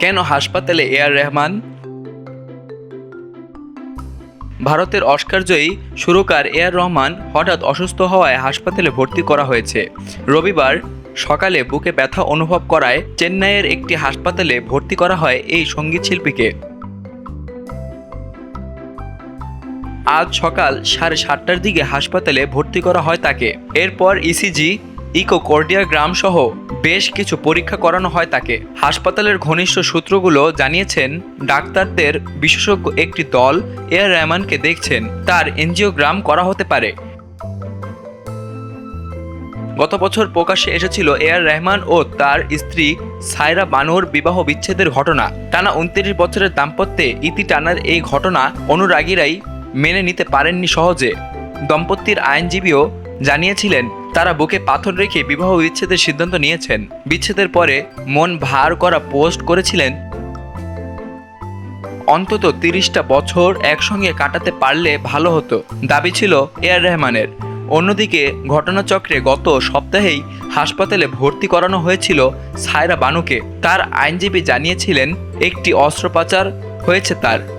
কেন হাসপাতালে এ আর রহমান? ভারতের অস্কারজয়ী সুরকার এ আর রহমান হঠাৎ অসুস্থ হওয়ায় হাসপাতালে ভর্তি করা হয়েছে। রবিবার সকালে বুকে ব্যথা অনুভব করায় চেন্নাইয়ের একটি হাসপাতালে ভর্তি করা হয় এই সংগীত শিল্পীকে। আজ সকাল সাড়ে সাতটার দিকে হাসপাতালে ভর্তি করা হয় তাকে। এরপর ইসিজি ইকোকোর্ডিয়াগ্রাম সহ বেশ কিছু পরীক্ষা করানো হয় তাকে। হাসপাতালের ঘনিষ্ঠ সূত্রগুলো জানিয়েছেন, ডাক্তারদের বিশেষজ্ঞ একটি দল এ রহমানকে দেখছেন। তার এনজিওগ্রাম করা হতে পারে। গত বছর প্রকাশ্যে এসেছিল এ আর রহমান ও তার স্ত্রী সায়রা বানুর বিবাহ বিচ্ছেদের ঘটনা। টানা উনত্রিশ বছরের দাম্পত্যে ইতি টানার এই ঘটনা অনুরাগীরাই মেনে নিতে পারেননি সহজে। দম্পতির আইনজীবীও জানিয়েছিলেন তারা বুকে পাথর রেখে বিবাহ বিচ্ছেদের সিদ্ধান্ত নিয়েছেন। বিচ্ছেদের পরে মন ভার করা পোস্ট করেছিলেন। অন্তত তিরিশটা বছর একসঙ্গে কাটাতে পারলে ভালো হতো। দাবি ছিল এ আর রহমানের। অন্যদিকে ঘটনাচক্রে গত সপ্তাহেই হাসপাতালে ভর্তি করানো হয়েছিল সায়রা বানুকে। তার আইনজীবী জানিয়েছিলেন, একটি অস্ত্রোপচার হয়েছে তার।